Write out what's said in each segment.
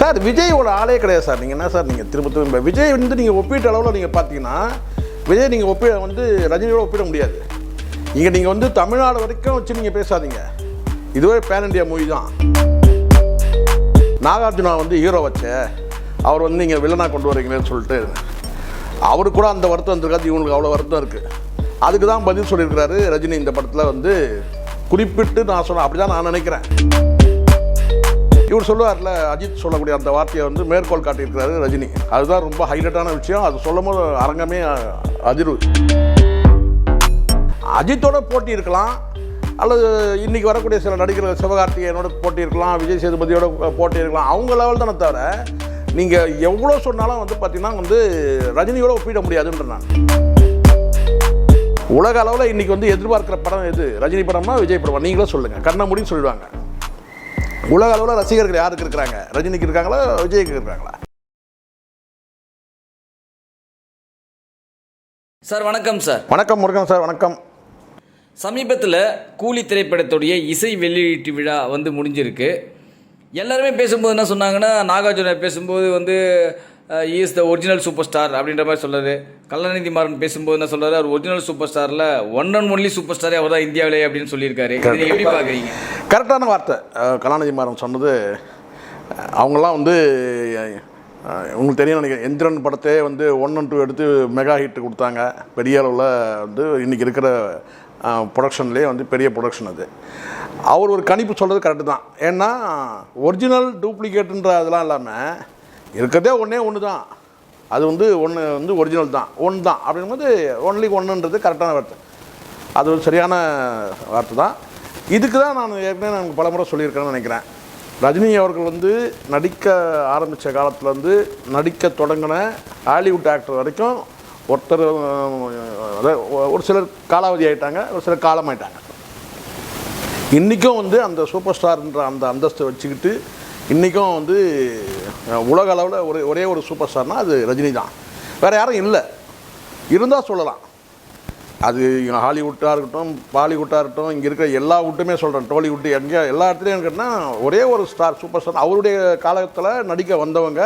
Sir விஜயோட ஆளே கிடையாது சார். நீங்கள் என்ன சார் நீங்கள் திரும்ப திரும்ப விஜய் வந்து நீங்கள் ஒப்பீட்டு அளவில் நீங்கள் பார்த்தீங்கன்னா விஜய் நீங்கள் ஒப்பி வந்து ரஜினியோட ஒப்பிட முடியாது. இங்கே நீங்கள் வந்து தமிழ்நாடு வரைக்கும் வச்சு நீங்கள் பேசாதீங்க. இதுவே பேன் இண்டியா மூவி தான். நாகார்ஜுனா வந்து ஹீரோ வச்ச. அவர் வந்து நீங்கள் வில்லனாக கொண்டு வரீங்களேன்னு சொல்லிட்டு அவரு கூட அந்த வருத்தம் இருந்திருக்காது இவங்களுக்கு அவ்வளோ வருத்தம் இருக்குது அதுக்கு தான் பதில் சொல்லியிருக்கிறாரு ரஜினி இந்த படத்தில் வந்து குறிப்பிட்டு நான் சொன்னேன் அப்படி தான் நான் நினைக்கிறேன். இவர் சொல்லுவார்ல அஜித் சொல்லக்கூடிய அந்த வார்த்தையை வந்து மேற்கோள் காட்டியிருக்கிறாரு ரஜினி. அதுதான் ரொம்ப ஹைலைட்டான விஷயம். அது சொல்லும் போது அரங்கமே அதிர்வு. அஜித்தோட போட்டி இருக்கலாம். அல்லது இன்றைக்கி வரக்கூடிய சில நடிகர்கள் சிவகார்த்திகேயனோட போட்டி இருக்கலாம் விஜய் சேதுபதியோட போட்டி இருக்கலாம். அவங்க லெவல் தானே தவிர நீங்கள் எவ்வளோ சொன்னாலும் வந்து பார்த்தீங்கன்னா வந்து ரஜினியோட ஒப்பிட முடியாதுன்ற நான். உலக அளவில் இன்றைக்கி வந்து எதிர்பார்க்குற படம் எது? ரஜினி படம்னா விஜய் படமா? நீங்களே சொல்லுங்கள் கண்ண முடின்னு சொல்லிடுவாங்க. உலக அளவில் ரசிகர்கள் யாருக்கு இருக்கிறாங்க? ரஜினிக்கு இருக்காங்களா? விஜய்க்கு இருக்காங்களா? சார் வணக்கம் சார். வணக்கம் முருகன் சார் வணக்கம். சமீபத்தில் கூலி திரைப்படத்துடைய இசை வெளியீட்டு விழா வந்து முடிஞ்சிருக்கு. எல்லாருமே பேசும்போது என்ன சொன்னாங்கன்னா நாகார்ஜுன பேசும்போது வந்து is the original super star அப்படின்ற மாதிரி சொல்றாரு. கலாநிதி மாறன் பேசும்போது என்ன சொல்றாரு? அவர் ஒரிஜினல் சூப்பர் ஸ்டாரில் ஒன் அண்ட் ஒன்லி சூப்பர் ஸ்டாரே அவர் தான் இந்தியாவிலே அப்படின்னு சொல்லியிருக்காரு. இதை எப்படி பார்க்குறீங்க? கரெக்டான வார்த்தை. அஹ், கலாநிதி மாறன் சொன்னது அஹ், அவங்கெல்லாம் வந்து அஹ், உங்களுக்கு தெரியும் நினைக்கிறேன். எந்திரன் படத்தையே வந்து ஒன் அண்ட் டூ எடுத்து மெகா ஹிட் கொடுத்தாங்க. பெரிய அளவில் வந்து இன்றைக்கி இருக்கிற ப்ரொடக்ஷன்லேயே வந்து பெரிய ப்ரொடக்ஷன் அது. அவர் ஒரு கணிப்பு சொல்கிறது கரெக்டு தான். ஏன்னா ஒரிஜினல் டூப்ளிகேட்டுன்ற அதெல்லாம் இல்லாமல் இருக்கிறதே ஒன்றே ஒன்று தான் அது வந்து ஒன்று வந்து ஒரிஜினல் தான். ஒன்று தான். அப்படிங்கும்போது ஒன்லி ஒன்றுன்றது கரெக்டான வார்த்தை. அது ஒரு சரியான வார்த்தை தான். இதுக்கு தான் நான் ஏற்கனவே நான் பலமுறை சொல்லியிருக்கேன்னு நினைக்கிறேன். ரஜினி அவர்கள் வந்து நடிக்க ஆரம்பித்த காலத்துலேருந்து நடிக்க தொடங்கின ஹாலிவுட் ஆக்டர் வரைக்கும் ஒருத்தர் அதாவது ஒரு சிலர் காலாவதி ஆகிட்டாங்க ஒரு சிலர் காலமாயிட்டாங்க இன்றைக்கும் வந்து அந்த சூப்பர் ஸ்டார்ன்ற அந்த அந்தஸ்தை வச்சுக்கிட்டு இன்றைக்கும் வந்து உலக அளவில் ஒரே ஒரே ஒரு சூப்பர் ஸ்டார்னால் அது ரஜினி தான். வேறு யாரும் இல்லை. இருந்தால் சொல்லலாம். அது ஹாலிவுட்டாக இருக்கட்டும் பாலிவுட்டாக இருக்கட்டும் இங்கே இருக்கிற எல்லா வுட்டுமே சொல்கிறேன் டோலிவுட்டு எங்கே எல்லா இடத்துலையும் கேட்டால் ஒரே ஒரு ஸ்டார் சூப்பர் ஸ்டார் அவருடைய காலத்தில் நடிக்க வந்தவங்க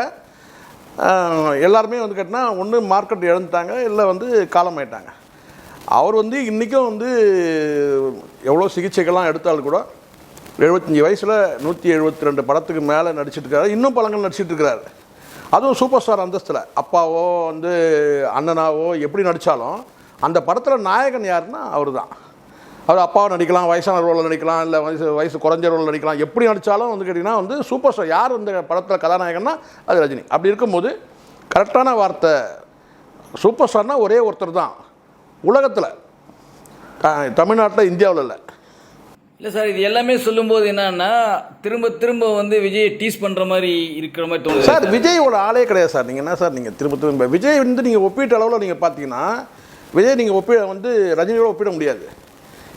எல்லாருமே வந்து கேட்டால் ஒன்று மார்க்கெட் இழந்துட்டாங்க இல்லை வந்து காலம் ஆயிட்டாங்க. அவர் வந்து இன்றைக்கும் வந்து எவ்வளோ சிகிச்சைகள்லாம் எடுத்தாலும் கூட எழுபத்தஞ்சி வயசில் நூற்றி எழுபத்தி ரெண்டு படத்துக்கு மேலே நடிச்சிட்டு இருக்காரு. இன்னும் படங்கள் நடிச்சிட்டு இருக்கிறாரு அதுவும் சூப்பர் ஸ்டார் அந்தஸ்தில். அப்பாவோ வந்து அண்ணனாவோ எப்படி நடித்தாலும் அந்த படத்தில் நாயகன் யாருன்னா அவர் தான் அவர் அப்பாவை நடிக்கலாம் வயசான ரோலில் நடிக்கலாம் இல்லை வயசு வயசு குறைஞ்ச ரோலில் நடிக்கலாம். எப்படி நடித்தாலும் வந்து கேட்டிங்கன்னா வந்து சூப்பர் ஸ்டார் யார் இந்த படத்தில் கதாநாயகன்னா அது ரஜினி. அப்படி இருக்கும்போது கரெக்டான வார்த்தை சூப்பர் ஸ்டார்னால் ஒரே ஒருத்தர் தான். உலகத்தில் தமிழ்நாட்டில் இந்தியாவில் இல்லை. இல்லை சார் இது எல்லாமே சொல்லும்போது என்னன்னா திரும்ப திரும்ப வந்து விஜய் டீஸ் பண்ணுற மாதிரி இருக்கிற மாதிரி தோணுது. சார் விஜயோட ஆளே கிடையாது சார். நீங்கள் என்ன சார் நீங்கள் திரும்ப திரும்ப விஜய் வந்து நீங்கள் ஒப்பீட்டு அளவில் நீங்கள் பார்த்தீங்கன்னா விஜய் நீங்கள் ஒப்பி வந்து ரஜினியோட ஒப்பிட முடியாது.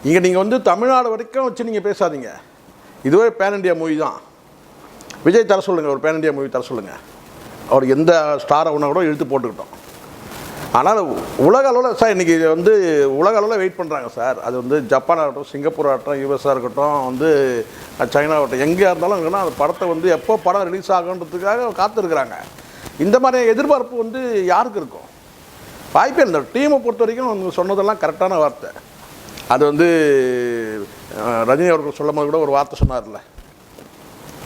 இங்கே நீங்கள் வந்து தமிழ்நாடு வரைக்கும் வச்சு நீங்கள் பேசாதீங்க. இதுவே பேன் இண்டியா மூவி தான். விஜய் தர சொல்லுங்கள் ஒரு பேன் இண்டியா மூவி தர சொல்லுங்கள் அவர் எந்த ஸ்டாரை ஒன்றா கூட இழுத்து போட்டுக்கிட்டோம். ஆனால் உலக அளவில் சார் இன்றைக்கி வந்து உலக அளவில் வெயிட் பண்ணுறாங்க சார். அது வந்து ஜப்பான் ஆகட்டும் சிங்கப்பூர் ஆகட்டும் யூஎஸ்ஆ இருக்கட்டும் வந்து சைனா ஆகட்டும் எங்கே இருந்தாலும் இருக்குன்னா அந்த படத்தை வந்து எப்போ படம் ரிலீஸ் ஆகுன்றதுக்காக காத்திருக்கிறாங்க. இந்த மாதிரி எதிர்பார்ப்பு வந்து யாருக்கு இருக்கும்? வாய்ப்பே இல்லை. டீமை பொறுத்த வரைக்கும் அவங்க சொன்னதெல்லாம் கரெக்டான வார்த்தை. அது வந்து ரஜினி அவர்கள் சொல்லும் போது கூட ஒரு வார்த்தை சொன்னார்ல.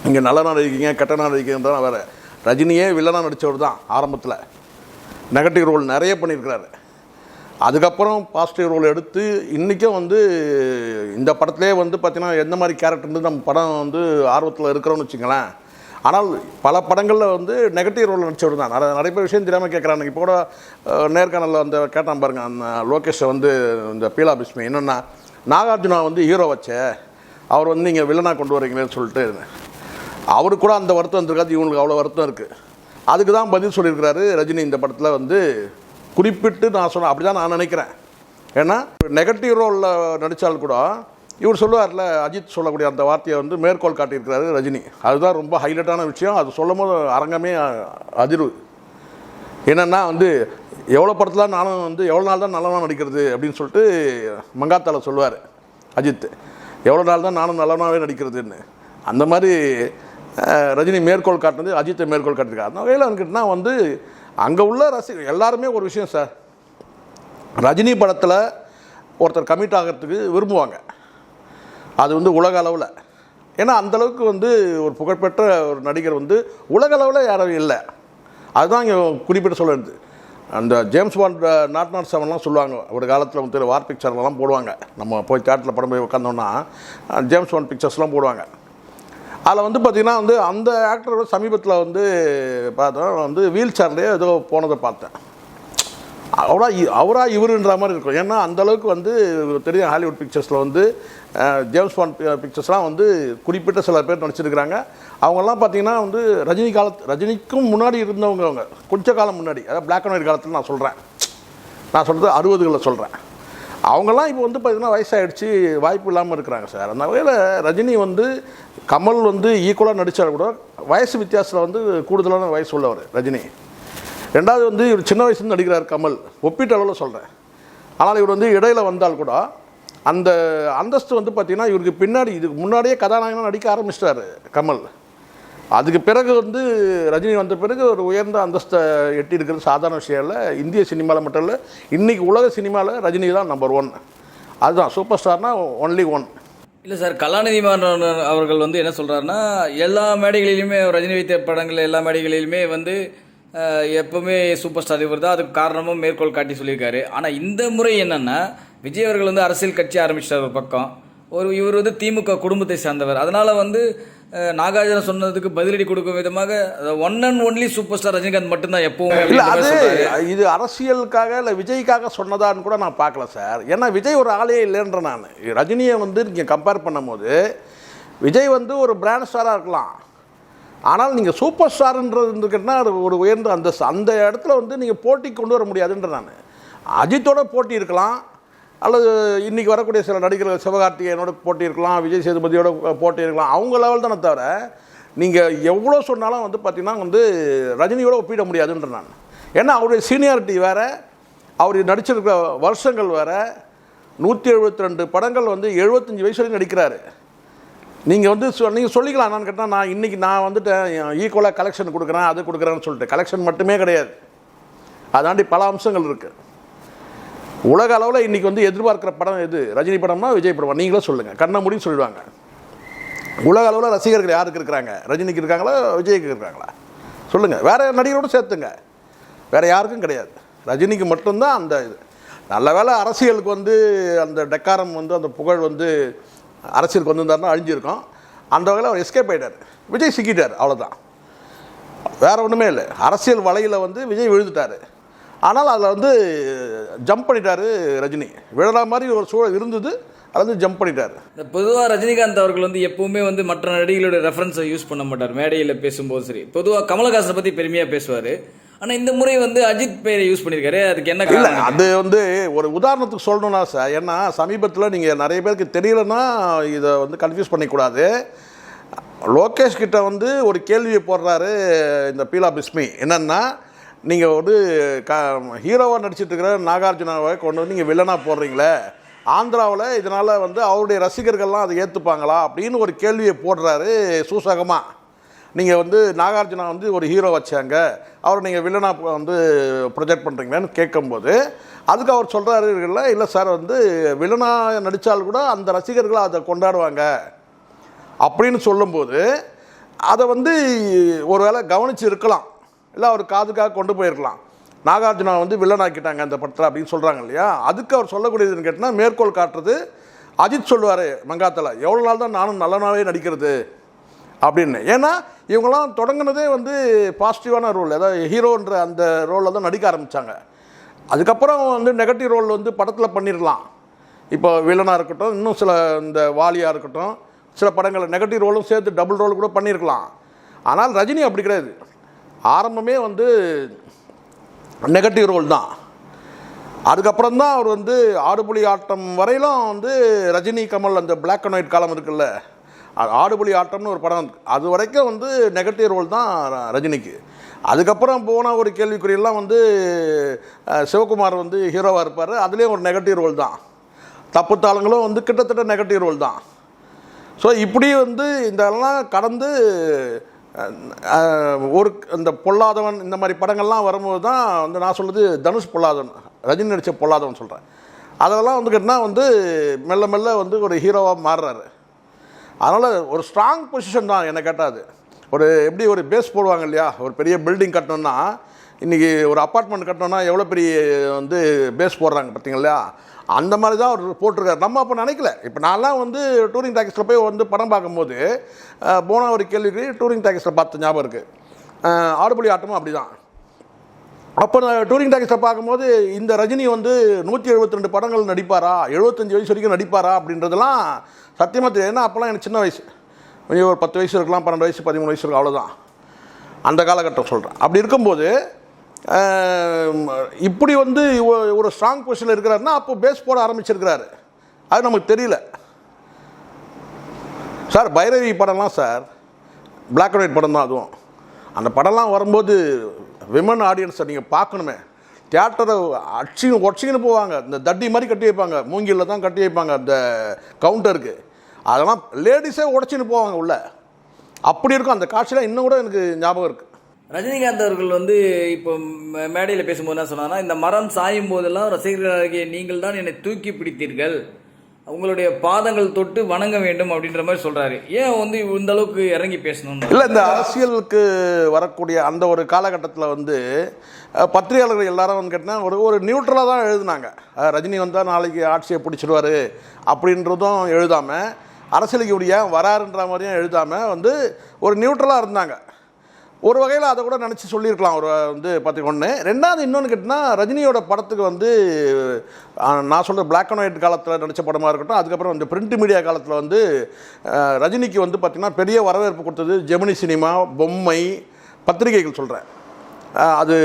இங்கே நல்ல நாள் இருக்கீங்க கெட்ட நாள் இருக்கீங்கன்றதான் வேறு. ரஜினியே வில்லனாக நடித்தவர் தான் ஆரம்பத்தில். நெகட்டிவ் ரோல் நிறைய பண்ணியிருக்கிறாரு. அதுக்கப்புறம் பாசிட்டிவ் ரோல் எடுத்து இன்றைக்கும் வந்து இந்த படத்துலேயே வந்து பார்த்திங்கன்னா எந்த மாதிரி கேரக்டர் நம்ம படம் வந்து ஆர்வத்தில் இருக்கிறோம்னு வச்சுங்களேன் ஆனால் பல படங்களில் வந்து நெகட்டிவ் ரோல் நடிச்சவர் தான். நிறைய நிறைய பேர் விஷயம் தெரியாமல் கேட்குறாங்க இப்போ கூட நேர்காணலில் அந்த கேட்டான் பாருங்க அந்த லோகேஷை வந்து இந்த பீலா பிஸ்மி என்னென்னா நாகார்ஜுனா வந்து ஹீரோ வச்ச. அவர் வந்து நீங்கள் வில்லனாக கொண்டு வரீங்களேன்னு சொல்லிட்டு. அவருக்கு கூட அந்த வருத்தம் இருந்திருக்காது இவங்களுக்கு அவ்வளோ வருத்தம் இருக்குது அதுக்கு தான் பதில் சொல்லியிருக்கிறாரு ரஜினி இந்த படத்தில் வந்து குறிப்பிட்டு நான் சொன்னேன் அப்படி தான் நான் நினைக்கிறேன். ஏன்னா நெகட்டிவ் ரோலில் நடித்தால் கூட இவர் சொல்லுவார்ல அஜித் சொல்லக்கூடிய அந்த வார்த்தையை வந்து மேற்கோள் காட்டியிருக்கிறாரு ரஜினி. அதுதான் ரொம்ப ஹைலைட்டான விஷயம். அது சொல்லும் போது அரங்கமே அதிர்வு. என்னென்னா வந்து எவ்வளோ படத்தில் நானும் வந்து எவ்வளோ நாள் தான் நல்லவனாக நடிக்கிறது அப்படின்னு சொல்லிட்டு மங்காத்தால சொல்லுவார் அஜித். எவ்வளோ நாள் தான் நானும் நல்லவனாகவே நடிக்கிறதுன்னு. அந்த மாதிரி ரஜினி மேற்கோள் காட்டினது அஜித்தை மேற்கோள் காட்டிருக்காரு அந்த வகையில் வந்துக்கிட்டுனா வந்து அங்கே உள்ள ரசி எல்லாருமே ஒரு விஷயம் சார். ரஜினி படத்தில் ஒருத்தர் கமிட் ஆகிறதுக்கு விரும்புவாங்க. அது வந்து உலக அளவில். ஏன்னா அந்தளவுக்கு வந்து ஒரு புகழ்பெற்ற ஒரு நடிகர் வந்து உலக அளவில் யாரும் இல்லை. அதுதான் இங்கே குறிப்பிட்டு சொல்லுறது அந்த ஜேம்ஸ் பாண்ட் நாட் நாட் செவன்லாம் சொல்லுவாங்க. ஒரு காலத்தில் வந்து வார் பிக்சர்லாம் போடுவாங்க. நம்ம போய் தேட்டரில் படம் போய் உட்காந்தோன்னா ஜேம்ஸ் பாண்ட் பிக்சர்ஸ்லாம் போடுவாங்க. அதில் வந்து பார்த்திங்கன்னா வந்து அந்த ஆக்டர் சமீபத்தில் வந்து பார்த்தோம் வந்து வீல் சேர்லேயே ஏதோ போனதை பார்த்தேன். அவரா அவரா இவருன்ற மாதிரி இருக்கும். ஏன்னா அந்தளவுக்கு வந்து தெரியும் ஹாலிவுட் பிக்சர்ஸில் வந்து ஜேம்ஸ் பாண்ட் பிக்சர்ஸ்லாம் வந்து குறிப்பிட்ட சில பேர் நடிச்சிருக்கிறாங்க. அவங்கெல்லாம் பார்த்தீங்கன்னா வந்து ரஜினி காலத்து ரஜினிக்கும் முன்னாடி இருந்தவங்க அவங்க. கொஞ்ச காலம் முன்னாடி அதாவது பிளாக் அண்ட் ஒயிட் காலத்தில் நான் சொல்கிறேன் நான் சொல்கிறது அறுபதுகளில் சொல்கிறேன் அவங்கெல்லாம் இப்போ வந்து பார்த்தீங்கன்னா வயசாகிடுச்சு வாய்ப்பு இல்லாமல் இருக்கிறாங்க சார். அந்த வகையில் ரஜினி வந்து கமல் வந்து ஈக்குவலாக நடித்தால் கூட வயசு வித்தியாசத்தில் வந்து கூடுதலான வயசு உள்ளவர் ரஜினி. ரெண்டாவது வந்து இவர் சின்ன வயசுலேருந்து நடிக்கிறார் கமல். ஒப்பீட்டு அளவில் சொல்கிறேன் ஆனால் இவர் வந்து இடையில வந்தால் கூட அந்த அந்தஸ்து வந்து பார்த்திங்கன்னா இவருக்கு பின்னாடி இதுக்கு முன்னாடியே கதாநாயகனாக நடிக்க ஆரம்பிச்சிட்டாரு கமல். அதுக்கு பிறகு வந்து ரஜினி வந்த பிறகு ஒரு உயர்ந்த அந்தஸ்தை எட்டி இருக்கிறது சாதாரண விஷயம் இல்லை. இந்திய சினிமாவில் மட்டும் இல்லை இன்றைக்கி உலக சினிமாவில் ரஜினி தான் நம்பர் ஒன் அதுதான் சூப்பர் ஸ்டார்னா ஒன்லி ஒன் இல்லை சார் கலாநிதி மாறன் அவர்கள் வந்து என்ன சொல்கிறாருன்னா எல்லா மேடைகளிலுமே ரஜினி வைத்த படங்கள் எல்லா மேடைகளிலுமே வந்து எப்போவுமே எப்பவுமே சூப்பர் ஸ்டார் இவர் தான் அதுக்கு காரணமும் மேற்கோள் காட்டி சொல்லியிருக்காரு. ஆனால் இந்த முறை என்னென்னா விஜய் அவர்கள் வந்து அரசியல் கட்சி ஆரம்பிச்சிட்டார் ஒரு பக்கம். ஒரு இவர் வந்து திமுக குடும்பத்தை சேர்ந்தவர். அதனால் வந்து நாகார்ஜுன சொன்னதுக்கு பதிலடி கொடுக்கும் விதமாக one and only super star Rajinikanth மட்டும்தான் எப்பவுமே இல்லை அது. இது அரசியலுக்காக இல்லை விஜய்க்காக சொன்னதான்னு கூட நான் பார்க்கல சார். ஏன்னா விஜய் ஒரு ஆளே இல்லைன்ற நான். ரஜினியை வந்து நீங்கள் கம்பேர் பண்ணும்போது விஜய் வந்து ஒரு பிராண்ட் ஸ்டாராக இருக்கலாம். ஆனால் நீங்கள் சூப்பர் ஸ்டார்ன்றதுன்னா அது ஒரு உயர்ந்த அந்த அந்த இடத்துல வந்து நீங்கள் போட்டி கொண்டு வர முடியாதுன்ற நான். அஜித்தோட போட்டி இருக்கலாம். அல்லது இன்றைக்கி வரக்கூடிய சில நடிகர்கள் சிவகார்த்திகேயனோட போட்டி இருக்கலாம் விஜய் சேதுபதியோட போட்டி இருக்கலாம் அவங்க லெவல் தானே தவிர நீங்கள் எவ்வளோ சொன்னாலும் வந்து பார்த்தீங்கன்னா வந்து ரஜினியோட ஒப்பிட முடியாதுன்ற நான். ஏன்னா அவருடைய சீனியாரிட்டி வேறு அவர் நடிச்சிருக்கிற வருஷங்கள் வேறு நூற்றி எழுபத்தி ரெண்டு படங்கள் வந்து எழுபத்தஞ்சி வயசு வரைக்கும் நடிக்கிறாரு. நீங்கள் வந்து சொ நீங்கள் சொல்லிக்கலாம் என்னன்னு கேட்டால் நான் இன்றைக்கி நான் வந்துட்டு ஈக்குவலாக கலெக்ஷன் கொடுக்குறேன் அது கொடுக்குறேன்னு சொல்லிட்டு. கலெக்ஷன் மட்டுமே கிடையாது. அதாண்டி பல அம்சங்கள் இருக்குது உலக அளவில் இன்றைக்கி வந்து எதிர்பார்க்குற படம் எது? ரஜினி படம்னா விஜய் படம். நீங்களே சொல்லுங்கள் கண்ணமுடின்னு முடியும் சொல்லிடுவாங்க. உலக அளவில் ரசிகர்கள் யாருக்கு இருக்கிறாங்க? ரஜினிக்கு இருக்காங்களா? விஜய்க்கு இருக்காங்களா? சொல்லுங்கள் வேறு நடிகரோடு சேர்த்துங்க. வேறு யாருக்கும் கிடையாது. ரஜினிக்கு மட்டும்தான் அந்த இது. நல்ல வேளை அரசியலுக்கு வந்து அந்த டெக்காரம் வந்து அந்த புகழ் வந்து அரசியலுக்கு வந்திருந்தாருன்னா அழிஞ்சிருக்கும். அந்த வகையில் அவர் எஸ்கேப் ஆகிட்டார் விஜய் சிக்கிட்டார். அவ்வளோதான் வேறு ஒன்றுமே இல்லை. அரசியல் வலையில் வந்து விஜய் விழுந்துட்டார். ஆனால் அதில் வந்து ஜம்ப் பண்ணிட்டாரு ரஜினி. விழற மாதிரி ஒரு சூழல் இருந்தது அது வந்து ஜம்ப் பண்ணிட்டார். பொதுவாக ரஜினிகாந்த் அவர்கள் வந்து எப்பவுமே வந்து மற்ற நடிகைகளோட ரெஃபரன்ஸை யூஸ் பண்ண மாட்டார். மேடையில் பேசும்போது சரி. பொதுவாக கமலஹாசனை பற்றி பெருமையாக பேசுவார். ஆனால் இந்த முறை வந்து அஜித் பெயரை யூஸ் பண்ணியிருக்காரு. அதுக்கு என்ன இல்லை அது வந்து ஒரு உதாரணத்துக்கு சொல்லணும்னா சார் ஏன்னா சமீபத்தில் நீங்கள் நிறைய பேருக்கு தெரியலன்னா இதை வந்து கன்ஃபியூஸ் பண்ணிக்கூடாது. லோகேஷ் கிட்ட வந்து ஒரு கேள்வியை போடுறாரு இந்த பீலா பிஸ்மி. என்னன்னா நீங்கள் வந்து க ஹீரோவாக நடிச்சிட்ருக்கிற நாகார்ஜுனாவை கொண்டு வந்து நீங்கள் வில்லனாக போடுறீங்களே ஆந்திராவில் இதனால் வந்து அவருடைய ரசிகர்கள்லாம் அதை ஏற்றுப்பாங்களா அப்படின்னு ஒரு கேள்வியை போடுறாரு சூசகமாக நீங்கள் வந்து நாகார்ஜுனா வந்து ஒரு ஹீரோ வச்சாங்க அவர் நீங்கள் வில்லனா வந்து ப்ரொஜெக்ட் பண்ணுறீங்களான்னு கேட்கும்போது அதுக்கு அவர் சொல்கிறாரு இல்லை சார் வந்து வில்லனா நடித்தால் கூட அந்த ரசிகர்கள் அதை கொண்டாடுவாங்க அப்படின்னு சொல்லும்போது அதை வந்து ஒருவேளை கவனித்து இருக்கலாம். இல்லை அவர் காதுக்காக கொண்டு போயிருக்கலாம். நாகார்ஜுனா வந்து வில்லனாக்கிட்டாங்க அந்த படத்தில் அப்படின்னு சொல்கிறாங்க இல்லையா? அதுக்கு அவர் சொல்லக்கூடியதுன்னு கேட்டால் மேற்கோள் காட்டுறது அஜித் சொல்லுவார் மங்காத்தில் எவ்வளோ நாள் தான் நானும் நல்லனாவே நடிக்கிறது? அப்படின்னு. ஏன்னா இவங்களாம் தொடங்கினதே வந்து பாசிட்டிவான ரோல் அதாவது ஹீரோன்ற அந்த ரோலில் தான் நடிக்க ஆரம்பித்தாங்க அதுக்கப்புறம் வந்து நெகட்டிவ் ரோல் வந்து படத்தில் பண்ணிடலாம். இப்போ வில்லனாக இருக்கட்டும் இன்னும் சில இந்த வாலியாக இருக்கட்டும் சில படங்கள் நெகட்டிவ் ரோலும் சேர்த்து டபுள் ரோல் கூட பண்ணியிருக்கலாம். ஆனால் ரஜினி அப்படி கிடையாது. ஆரம்பமே வந்து நெகட்டிவ் ரோல் தான். அதுக்கப்புறம் தான் அவர் வந்து ஆடுபுலி ஆட்டம் வரையிலும் வந்து ரஜினி கமல் அந்த பிளாக் அண்ட் ஒயிட் காலம் இருக்குல்ல அது ஆடுபுலி ஆட்டம்னு ஒரு படம் அது வரைக்கும் வந்து நெகட்டிவ் ரோல் தான் ரஜினிக்கு. அதுக்கப்புறம் போன ஒரு கேள்விக்குறியெல்லாம் வந்து சிவகுமார் வந்து ஹீரோவாக இருப்பார் அதுலேயும் ஒரு நெகட்டிவ் ரோல் தான். தப்பு தாளங்களும் வந்து கிட்டத்தட்ட நெகட்டிவ் ரோல் தான். ஸோ இப்படி வந்து இதெல்லாம் கடந்து ஒரு இந்த பொல்லாதவன் இந்த மாதிரி படங்கள்லாம் வரும்போது தான் வந்து நான் சொல்கிறது தனுஷ் பொல்லாதவன் ரஜினி நடித்த பொல்லாதவன் சொல்கிறேன் அதெல்லாம் வந்து கேட்டால் வந்து மெல்ல மெல்ல வந்து ஒரு ஹீரோவாக மாறுறாரு. அதனால் ஒரு ஸ்ட்ராங் பொசிஷன் தான் என்னை கேட்டாது ஒரு எப்படி ஒரு பேஸ் போடுவாங்க இல்லையா? ஒரு பெரிய பில்டிங் கட்டணும்னா இன்றைக்கி ஒரு அப்பார்ட்மெண்ட் கட்டணும்னா எவ்வளோ பெரிய வந்து பேஸ் போடுறாங்க பார்த்தீங்களா? அந்த மாதிரி தான் அவர் போட்டிருக்காரு. நம்ம அப்போ நினைக்கல. இப்போ நான்லாம் வந்து டூரிங் டாக்கீஸில் போய் வந்து படம் பார்க்கும்போது போன ஒரு கேள்விக்கு டூரிங் டாக்கீஸில் பார்த்த ஞாபகம் இருக்குது ஆடுபுலி ஆட்டமும் அப்படி தான் அப்போ நான் டூரிங் டாக்கீஸில் பார்க்கும்போது இந்த ரஜினி வந்து நூற்றி எழுபத்தி ரெண்டு படங்கள் நடிப்பாரா? எழுபத்தஞ்சு வயசு வரைக்கும் நடிப்பாரா? அப்படின்றதெல்லாம் சத்தியமாக தெரியும் ஏன்னா அப்போல்லாம் எனக்கு சின்ன வயசு. கொஞ்சம் ஒரு பத்து வயசு இருக்கலாம் பன்னெண்டு வயசு பதிமூணு வயசு இருக்கும் அவ்வளோதான் அந்த காலகட்டம் சொல்கிறேன் அப்படி இருக்கும்போது இப்படி வந்து ஒரு ஸ்ட்ராங் பொசிஷனில் இருக்கிறாருன்னா அப்போ பேஸ் போட ஆரம்பிச்சிருக்கிறாரு. அது நமக்கு தெரியல. சார் பைரவி படம்லாம் சார் பிளாக் அண்ட் ஒயிட் படம் தான் அதுவும். அந்த படம்லாம் வரும்போது விமன் ஆடியன்ஸை நீங்கள் பார்க்கணுமே. தியேட்டரை அடிச்சின்னு ஒடிச்சின்னு போவாங்க. இந்த தட்டி மாதிரி கட்டி வைப்பாங்க. மூங்கிலில் தான் கட்டி வைப்பாங்க அந்த கவுண்டருக்கு அதெல்லாம் லேடிஸே உடச்சின்னு போவாங்க உள்ள. அப்படி இருக்கும். அந்த காட்சியெலாம் இன்னும் கூட எனக்கு ஞாபகம் இருக்குது ரஜினிகாந்த் அவர்கள் வந்து இப்போ மே- மேடையில் பேசும்போது என்ன சொன்னாங்கன்னா இந்த மரம் சாயும் போதெல்லாம் ரசிகர்களாகிய நீங்கள் தான் என்னை தூக்கி பிடித்தீர்கள். உங்களுடைய பாதங்கள் தொட்டு வணங்க வேண்டும் அப்படின்ற மாதிரி சொல்றாரு. ஏன் வந்து இந்த அளவுக்கு இறங்கி பேசணும் இல்லை இந்த அரசியலுக்கு வரக்கூடிய அந்த ஒரு காலகட்டத்தில் வந்து பத்திரிகையாளர்கள் எல்லாரும் வந்து கேட்டால் ஒரு ஒரு நியூட்ரலாக தான் எழுதுனாங்க. ரஜினி வந்தால் நாளைக்கு ஆட்சியை பிடிச்சிடுவார் அப்படின்றதும் எழுதாமல் அரசியலுக்கு இப்படி ஏன் வராருன்ற மாதிரியும் எழுதாமல் வந்து ஒரு நியூட்ரலாக இருந்தாங்க. ஒரு வகையில் அதை கூட நினச்சி சொல்லியிருக்கலாம். ஒரு வந்து பார்த்து ஒன்று ரெண்டாவது இன்னொன்று கேட்டினா ரஜினியோட படத்துக்கு வந்து நான் சொல்கிற பிளாக் அண்ட் ஒயிட் காலத்தில் நடித்த படமாக இருக்கட்டும் அதுக்கப்புறம் வந்து பிரிண்ட் மீடியா காலத்தில் வந்து ரஜினிக்கு வந்து பார்த்திங்கன்னா பெரிய வரவேற்பு கொடுத்தது ஜெமினி சினிமா பொம்மை பத்திரிகைகள் சொல்கிறேன் அது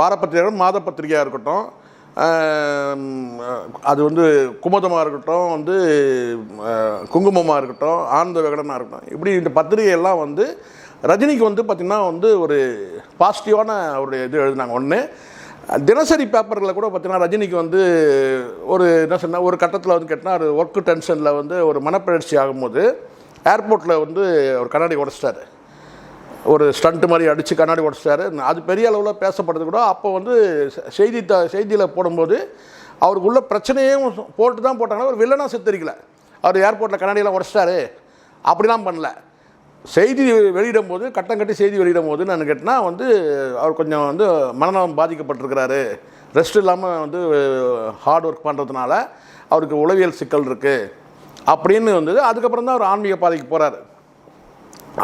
வாரப்பத்திரிகை மாத பத்திரிகையாக இருக்கட்டும் அது வந்து குமுதமாக இருக்கட்டும் வந்து குங்குமமாக இருக்கட்டும் ஆனந்த விகடனாக இருக்கட்டும். இப்படி இந்த பத்திரிகையெல்லாம் வந்து ரஜினிக்கு வந்து பார்த்திங்கன்னா வந்து ஒரு பாசிட்டிவான ஒரு இது எழுதினாங்க. ஒன்று தினசரி பேப்பரில் கூட பார்த்தீங்கன்னா ரஜினிக்கு வந்து ஒரு என்ன சொன்னால் ஒரு கட்டத்தில் வந்து கேட்டால் ஒரு ஒர்க்கு டென்ஷனில் வந்து ஒரு மனப்பயிற்சி ஆகும்போது ஏர்போர்ட்டில் வந்து ஒரு கண்ணாடி உடச்சிட்டாரு. ஒரு ஸ்டண்ட் மாதிரி அடித்து கண்ணாடி உடச்சிட்டாரு. அது பெரிய அளவில் பேசப்படுறது கூட அப்போ வந்து செய்தி த செய்தியில் போடும்போது அவருக்கு உள்ள பிரச்சனையும் போட்டு தான் போட்டாங்க ஒரு வில்லனாக சித்தரிக்கலை. அவர் ஏர்போர்ட்டில் கண்ணாடியெல்லாம் உடச்சிட்டாரு. அப்படிலாம் பண்ணல. செய்தி வெளியிடும் போது கட்டம் கட்டி செய்தி வெளியிடும் போது நான் கேட்டினா வந்து அவர் கொஞ்சம் வந்து மனநலம் பாதிக்கப்பட்டிருக்கிறாரு. ரெஸ்ட் இல்லாமல் வந்து ஹார்ட் ஒர்க் பண்ணுறதுனால அவருக்கு உளவியல் சிக்கல் இருக்குது அப்படின்னு வந்தது. அதுக்கப்புறம் தான் அவர் ஆன்மீக பாதைக்கு போகிறாரு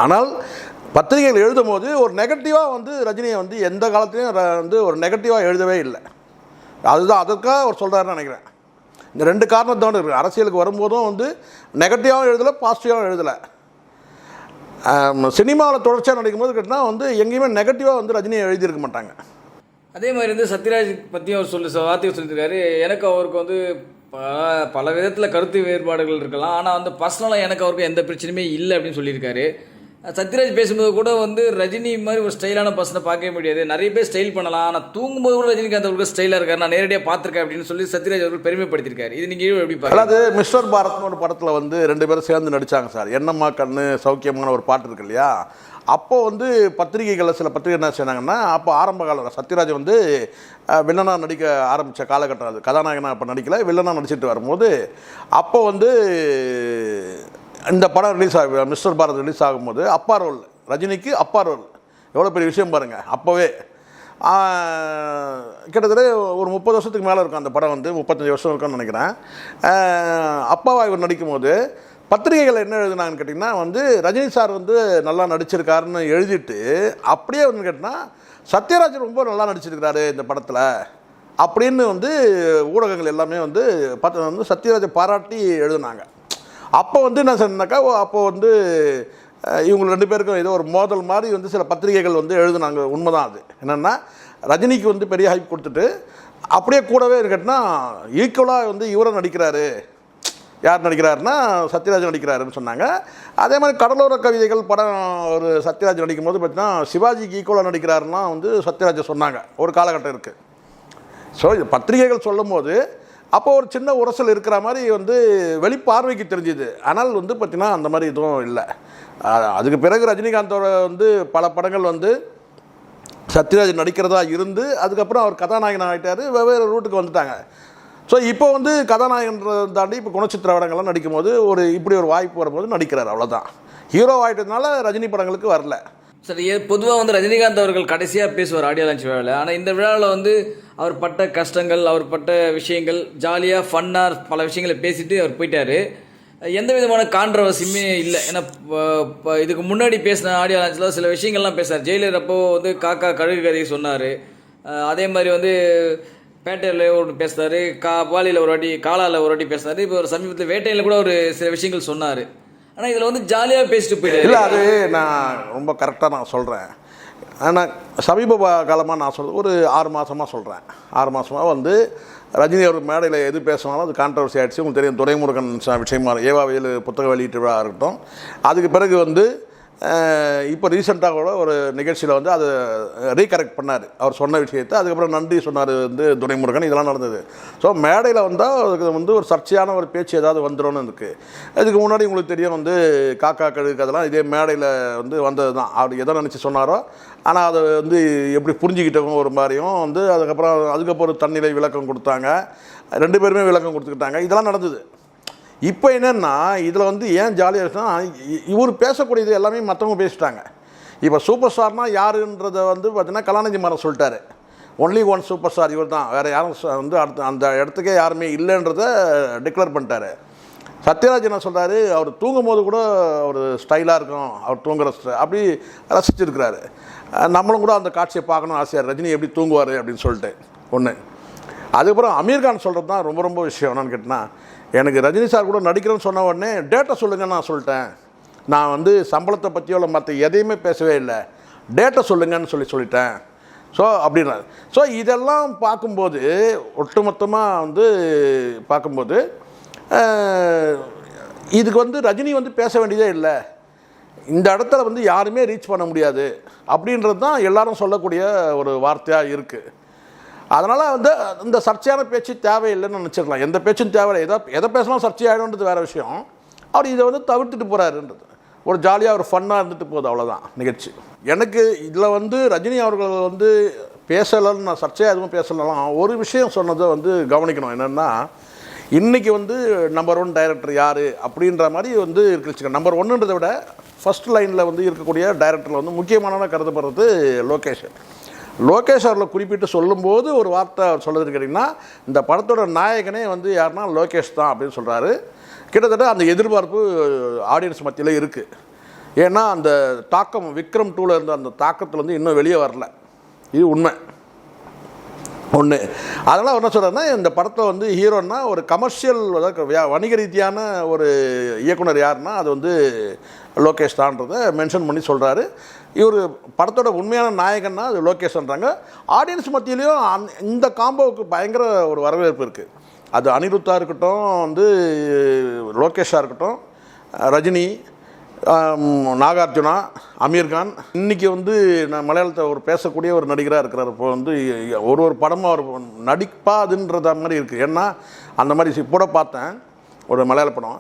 ஆனால் பத்திரிகைகள் எழுதும் போது ஒரு நெகட்டிவாக வந்து ரஜினியை வந்து எந்த காலத்துலையும் வந்து ஒரு நெகட்டிவாக எழுதவே இல்லை. அதுதான் அதற்காக அவர் சொல்கிறாருன்னு நினைக்கிறேன். இந்த ரெண்டு காரணத்தோடு இருக்குது அரசியலுக்கு வரும்போதும் வந்து நெகட்டிவாகவும் எழுதலை பாசிட்டிவாகவும் எழுதலை. சினிமாவில் தொடர்ச்சியாக நடிக்கும்போது கேட்டால் வந்து எங்கேயுமே நெகட்டிவாக வந்து ரஜினியை எழுதியிருக்க மாட்டாங்க. அதே மாதிரி வந்து சத்யராஜ் பற்றியும் அவர் சொல்லி வார்த்தையை சொல்லியிருக்காரு. எனக்கு அவருக்கு வந்து ப- பல விதத்தில் கருத்து வேறுபாடுகள் இருக்கலாம். ஆனால் வந்து பர்சனலாக எனக்கு அவருக்கு எந்த பிரச்சனையுமே இல்லை அப்படின்னு சொல்லியிருக்காரு. சத்யராஜ் பேசும்போது கூட வந்து ரஜினி மாதிரி ஒரு ஸ்டைலான பர்சனை பார்க்கவே முடியாது. நிறைய பேர் ஸ்டைல் பண்ணலாம். ஆனால் தூங்கும்போது கூட ரஜினிகாந்த் அவருக்கு ஸ்டைலாக இருக்கார். நான் நேரடியாக பார்த்துருக்கேன் அப்படின்னு சொல்லி சத்யராஜ் அவர்கள் பெருமைப்படுத்தியிருக்காரு. இது நீங்கள் எப்படி பார்க்கலாம் அதாவது மிஸ்டர் பாரத்னு ஒரு படத்தில் வந்து ரெண்டு பேரும் சேர்ந்து நடித்தாங்க சார். என்னம்மா கண்ணு சௌக்கியமான ஒரு பாட்டு இருக்கு இல்லையா? அப்போ வந்து பத்திரிகைகளில் சில பத்திரிகை என்ன செய்தாங்கன்னா அப்போ ஆரம்ப காலம் சத்யராஜ் வந்து வில்லனாக வில்லனா நடிக்க ஆரம்பித்த காலகட்டம் அது. கதாநாயகனா அப்போ நடிக்கல வில்லனா நடிச்சிட்டு வரும்போது அப்போ வந்து இந்த படம் ரிலீஸ் ஆகி மிஸ்டர் பாரத் ரிலீஸ் ஆகும்போது அப்பா ரோல் ரஜினிக்கு அப்பா ரோல். எவ்வளோ பெரிய விஷயம் பாருங்கள் அப்போவே. கிட்டத்தட்ட ஒரு முப்பது வருஷத்துக்கு மேலே இருக்கும் அந்த படம் வந்து முப்பத்தஞ்சு வருஷம் இருக்கும்னு நினைக்கிறேன். அப்பாவா இவர் நடிக்கும்போது பத்திரிகைகள் என்ன எழுதுனாங்கன்னு கேட்டிங்கன்னா வந்து ரஜினி சார் வந்து நல்லா நடிச்சிருக்காருன்னு எழுதிட்டு அப்படியே வந்து கேட்டிங்கன்னா சத்யராஜ் ரொம்ப நல்லா நடிச்சிருக்கிறாரு இந்த படத்தில். அப்படின்னு வந்து ஊடகங்கள் எல்லாமே வந்து பார்த்து வந்து சத்யராஜை பாராட்டி எழுதுனாங்க. அப்போ வந்து என்ன சொன்னாக்கா அப்போ வந்து இவங்க ரெண்டு பேருக்கும் ஏதோ ஒரு மோதல் மாதிரி வந்து சில பத்திரிகைகள் வந்து எழுதுனாங்க. உண்மைதான் அது. என்னென்னா ரஜினிக்கு வந்து பெரிய ஹைப் கொடுத்துட்டு அப்படியே கூடவே இருக்கட்டுனா ஈக்குவலாக வந்து இவரும் நடிக்கிறாரு. யார் நடிக்கிறாருன்னா சத்யராஜ் நடிக்கிறாருன்னு சொன்னாங்க. அதே மாதிரி கடலோர கவிதைகள் படம் ஒரு சத்யராஜ் நடிக்கும்போது பார்த்தீங்கன்னா சிவாஜிக்கு ஈக்குவலாக நடிக்கிறாருன்னா வந்து சத்யராஜ் சொன்னாங்க. ஒரு காலகட்டம் இருக்குது ஸோ இது பத்திரிகைகள் சொல்லும்போது அப்போ ஒரு சின்ன உரசல் இருக்கிற மாதிரி வந்து வெளிப்பார்வைக்கு தெரிஞ்சுது. ஆனால் வந்து பார்த்திங்கன்னா அந்த மாதிரி எதுவும் இல்லை. அதுக்கு பிறகு ரஜினிகாந்தோட வந்து பல படங்கள் வந்து சத்யராஜ் நடிக்கிறதா இருந்து அதுக்கப்புறம் அவர் கதாநாயகன் ஆகிட்டார் வெவ்வேறு ரூட்டுக்கு வந்துட்டாங்க. ஸோ இப்போ வந்து கதாநாயகன் தாண்டி இப்போ குணச்சித்திர படங்கள்லாம் நடிக்கும்போது ஒரு இப்படி ஒரு வாய்ப்பு வரும்போது நடிக்கிறார் அவ்வளோதான் ஹீரோ ஆகிட்டதுனால ரஜினி படங்களுக்கு வரல. சரி பொதுவாக வந்து ரஜினிகாந்த் அவர்கள் கடைசியாக பேசுவார் ஆடியோ லான்ச் விழாவில் ஆனால் இந்த விழாவில் வந்து அவர் பட்ட கஷ்டங்கள் அவர் பட்ட விஷயங்கள் ஜாலியாக ஃபன்னாக பல விஷயங்களை பேசிட்டு அவர் போயிட்டார். எந்த விதமான கான்ட்ரவர்சியுமே இல்லை. ஏன்னா இதுக்கு முன்னாடி பேசின ஆடியோ லான்ச்சில் சில விஷயங்கள்லாம் பேசினார் ஜெயிலர் அப்போ வந்து காக்கா கழுகு கதையை சொன்னார் அதே மாதிரி வந்து பேட்டையில் ஒரு பேசினார் கா பாலியில் ஒரு வாட்டி காலாவில் ஒரு வாட்டி பேசினார் இப்போ ஒரு சமீபத்தில் வேட்டையில் கூட ஒரு சில விஷயங்கள் சொன்னார். ஆனால் இதில் வந்து ஜாலியாக பேசிட்டு போயிட்டு இல்லை அது நான் ரொம்ப கரெக்டாக நான் சொல்கிறேன் ஆனால் சமீப காலமாக நான் சொல்கிறது ஒரு ஆறு மாதமாக சொல்கிறேன் ஆறு மாதமாக வந்து ரஜினி அவர் மேடையில் எது பேசினாலும் அது கான்ட்ரவர்சி ஆகிடுச்சு உங்களுக்கு தெரியும் துரைமுருகன் விஷயமா ஏவாவியல் புத்தக வெளியீட்டு விழா இருக்கட்டும். அதுக்கு பிறகு வந்து இப்போ ரீசெண்டாக கூட ஒரு நிகழ்ச்சியில் வந்து அதை ரீகரெக்ட் பண்ணார். அவர் சொன்ன விஷயத்தை. அதுக்கப்புறம் நன்றி சொன்னார் வந்து துரைமுருகன். இதெல்லாம் நடந்தது. ஸோ மேடையில் வந்தால் அதுக்கு வந்து ஒரு சர்ச்சையான ஒரு பேச்சு ஏதாவது வந்துடும் இருக்குது இதுக்கு முன்னாடி உங்களுக்கு தெரியும் வந்து காக்கா கழுகு அதெல்லாம் இதே மேடையில் வந்து வந்தது தான் அவர் எதை நினச்சி சொன்னாரோ ஆனால் அதை வந்து எப்படி புரிஞ்சுக்கிட்டவங்க ஒரு மாதிரியும் வந்து அதுக்கப்புறம் அதுக்கப்புறம் தண்ணிலை விளக்கம் கொடுத்தாங்க. ரெண்டு பேருமே விளக்கம் கொடுத்துக்கிட்டாங்க. இதெல்லாம் நடந்தது. இப்போ என்னென்னா இதில் வந்து ஏன் ஜாலியாக இருக்குன்னா இவர் பேசக்கூடியது எல்லாமே மற்றவங்க பேசிட்டாங்க. இப்போ சூப்பர் ஸ்டார்னால் யாருன்றதை வந்து பார்த்தீங்கன்னா கலாநிதி மாறன் சொல்லிட்டாரு. ஒன்லி ஒன் சூப்பர் ஸ்டார் இவர் தான் வேறு யாரும் வந்து அடுத்த அந்த இடத்துக்கே யாருமே இல்லைன்றத டிக்ளேர் பண்ணிட்டாரு. சத்யராஜ் என்ன சொல்கிறாரு அவர் தூங்கும் போது கூட ஒரு ஸ்டைலாக இருக்கும். அவர் தூங்குற ஸ்ட- அப்படி ரசிச்சிருக்கிறாரு. நம்மளும் கூட அந்த காட்சியை பார்க்கணும் ஆசையாக ரஜினி எப்படி தூங்குவார் அப்படின்னு சொல்லிட்டு. ஒன்று அதுக்கப்புறம் அமீர்கான் சொல்கிறது தான் ரொம்ப ரொம்ப விஷயம் என்னன்னு கேட்டிங்கன்னா எனக்கு ரஜினி சார் கூட நடிக்கிறேன்னு சொன்ன உடனே டேட்டை சொல்லுங்கள் நான் சொல்லிட்டேன். நான் வந்து சம்பளத்தை பற்றியோ இல்லை மற்ற எதையுமே பேசவே இல்லை. டேட்டை சொல்லுங்கன்னு சொல்லி சொல்லிட்டேன். ஸோ அப்படின்னா ஸோ இதெல்லாம் பார்க்கும்போது ஒட்டுமொத்தமாக வந்து பார்க்கும்போது இதுக்கு வந்து ரஜினி வந்து பேச வேண்டியதே இல்லை. இந்த இடத்துல வந்து யாருமே ரீச் பண்ண முடியாது. அப்படின்றது தான் எல்லாரும் சொல்லக்கூடிய ஒரு வார்த்தையாக இருக்குது அதனால் வந்து இந்த சர்ச்சையான பேச்சு தேவையில்லைன்னு நினச்சிடலாம் எந்த பேச்சும் தேவையில்லை. எதை எதை பேசினாலும் சர்ச்சையாயிடும்ன்றது வேறு விஷயம். அவர் இதை வந்து தவிர்த்துட்டு போகிறாருன்றது ஒரு ஜாலியாக ஒரு ஃபன்னாக இருந்துட்டு போகுது அவ்வளோதான் நிகழ்ச்சி. எனக்கு இதில் வந்து ரஜினி அவர்கள் வந்து பேசலைன்னு நான் சர்ச்சையாக எதுவும் பேசலாம் ஒரு விஷயம் சொன்னதை வந்து கவனிக்கணும். என்னென்னா இன்றைக்கி வந்து நம்பர் ஒன் டைரக்டர் யார் அப்படின்ற மாதிரி வந்து இருக்கு நம்பர் ஒன்றுன்றதை விட ஃபர்ஸ்ட் லைனில் வந்து இருக்கக்கூடிய டைரக்டரில் வந்து முக்கியமான கருதப்படுறது லோகேஷன் லோகேஷ் அவர்களை குறிப்பிட்டு சொல்லும்போது ஒரு வார்த்தை அவர் சொல்லுறது கேட்டிங்கன்னா இந்த படத்தோட நாயகனே வந்து யாருன்னா லோகேஷ் தான் அப்படின்னு சொல்கிறாரு கிட்டத்தட்ட அந்த எதிர்பார்ப்பு ஆடியன்ஸ் மத்தியில் இருக்குது ஏன்னா அந்த தாக்கம் விக்ரம் டூவில் இருந்த அந்த தாக்கத்தில் வந்து இன்னும் வெளியே வரல. இது உண்மை. ஒன்று அதனால் அவர் என்ன சொல்கிறாருன்னா இந்த படத்தை வந்து ஹீரோன்னா ஒரு கமர்ஷியல் வியா- வணிக ரீதியான ஒரு இயக்குனர் யாருன்னா அது வந்து லோகேஷ் தான்றதை மென்ஷன் பண்ணி சொல்கிறாரு இவர் படத்தோட உண்மையான நாயகன்னா அது லோகேஷ்ன்றாங்க. ஆடியன்ஸ் மத்தியிலையும் அந் இந்த காம்போவுக்கு பயங்கர ஒரு வரவேற்பு இருக்குது அது அனிருத்தாக இருக்கட்டும் வந்து லோகேஷாக இருக்கட்டும் ரஜினி நாகார்ஜுனா அமீர்கான். இன்னைக்கு வந்து நான் மலையாளத்தை ஒரு பேசக்கூடிய ஒரு நடிகராக இருக்கிறார். இப்போ வந்து ஒரு ஒரு படமும் அவர் நடிப்பாதுன்றத மாதிரி இருக்குது ஏன்னா அந்த மாதிரி கூட பார்த்தேன் ஒரு மலையாள படம்.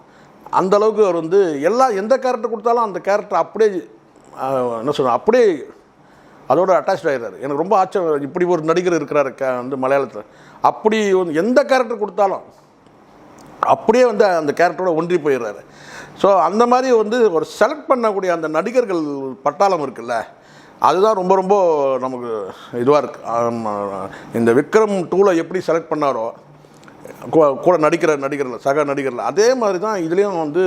அந்த அளவுக்கு அவர் வந்து எல்லா எந்த கேரக்டர் கொடுத்தாலும் அந்த கேரக்டர் அப்படியே என்ன சொல்றது அப்படியே அதோட அட்டாச் ஆகிடுறாரு எனக்கு ரொம்ப ஆச்சரியம் இப்படி ஒரு நடிகர் இருக்கிறாரு கே வந்து மலையாளத்தில். அப்படி வந்து எந்த கேரக்டர் கொடுத்தாலும் அப்படியே வந்து அந்த கேரக்டரோட ஒன்றி போயிடுறாரு. ஸோ அந்த மாதிரி வந்து ஒரு செலக்ட் பண்ணக்கூடிய அந்த நடிகர்கள் பட்டாளம் இருக்குல்ல அதுதான் ரொம்ப ரொம்ப நமக்கு இதுவாக இருக்குது இந்த விக்ரம் டூவில் எப்படி செலக்ட் பண்ணாரோ கூ- கூட நடிக்கிற நடிகர்கள் சக நடிகர்கள் அதே மாதிரி தான் இதுலேயும் வந்து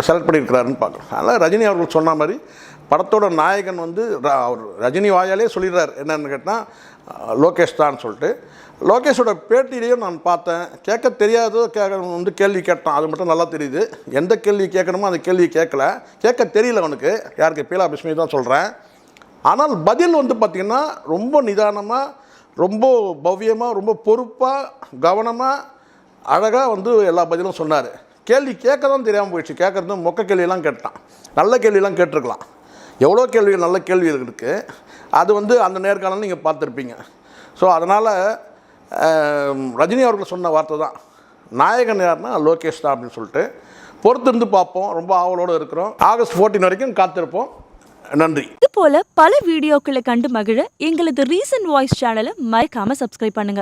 செலக்ட் பண்ணியிருக்கிறாருன்னு பார்க்குறோம் அதனால் ரஜினி அவர்கள் சொன்ன மாதிரி படத்தோட நாயகன் வந்து ர- அவர் ரஜினி வாயாலே சொல்லிடுறாரு. என்னென்னு கேட்டால் லோகேஷ் தான் சொல்லிட்டு லோகேஷோட பேட்டியிலையும் நான் பார்த்தேன். கேட்க தெரியாததோ கேட்க வந்து கேள்வி கேட்டான். அது மட்டும் நல்லா தெரியுது. எந்த கேள்வி கேட்கணுமோ அந்த கேள்வி கேட்கல. கேட்க தெரியல அவனுக்கு. யாருக்கு? பீலா பிஸ்மி தான் சொல்கிறேன் ஆனால் பதில் வந்து பார்த்திங்கன்னா ரொம்ப நிதானமாக ரொம்ப பவ்யமாக ரொம்ப பொறுப்பாக கவனமாக அழகாக வந்து எல்லா பதிலும் சொன்னார். கேள்வி கேட்க தான் தெரியாமல் போயிடுச்சு. கேட்குறது மொக்க கேள்வியெல்லாம் கேட்டான். நல்ல கேள்வியெல்லாம் கேட்டிருக்கலாம். எவ்வளோ கேள்விகள் நல்ல கேள்விகள் இருக்குது அது வந்து அந்த நேர்காணல் நீங்கள் பார்த்துருப்பீங்க. ஸோ அதனால் ரஜினி அவர்கள் சொன்ன வார்த்தை தான். நாயகன் யாருன்னா லோகேஷ் தான் அப்படின்னு சொல்லிட்டு. பொறுத்திருந்து பார்ப்போம். ரொம்ப ஆவலோடு இருக்கிறோம். ஆகஸ்ட் 14 வரைக்கும் காத்திருப்போம். நன்றி. இது போல பல வீடியோக்களை கண்டு மகிழ எங்களது ரீசன்ட் வாய்ஸ் சேனலை மறக்காம சப்ஸ்கிரைப் பண்ணுங்க.